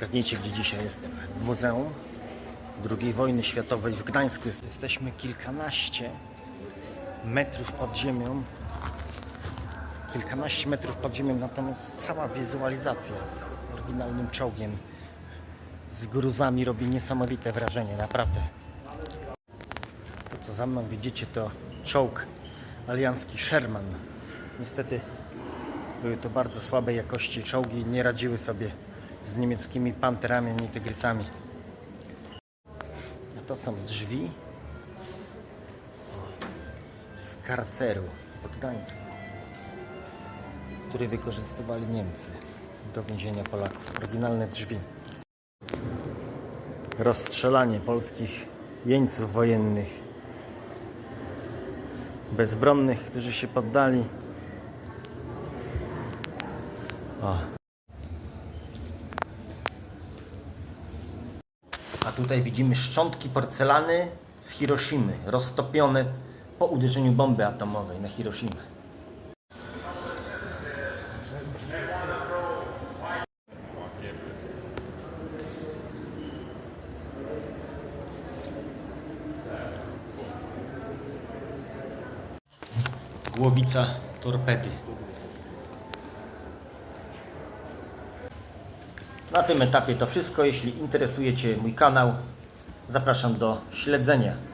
Zgadnijcie, gdzie dzisiaj jestem. W Muzeum II wojny światowej w Gdańsku. Jesteśmy kilkanaście metrów pod ziemią. Kilkanaście metrów pod ziemią, natomiast cała wizualizacja z oryginalnym czołgiem, z gruzami robi niesamowite wrażenie, naprawdę. To co za mną widzicie to czołg aliancki Sherman. Niestety były to bardzo słabej jakości czołgi, nie radziły sobie z niemieckimi panterami ani tygrysami. A to są drzwi z karceru w Gdańsku, które wykorzystywali Niemcy do więzienia Polaków. Oryginalne drzwi. Rozstrzelanie polskich jeńców wojennych, bezbronnych, którzy się poddali. O. A tutaj widzimy szczątki porcelany z Hiroshimy, roztopione po uderzeniu bomby atomowej na Hiroshimę. Głowica torpedy. Na tym etapie to wszystko. Jeśli interesuje Cię mój kanał, zapraszam do śledzenia.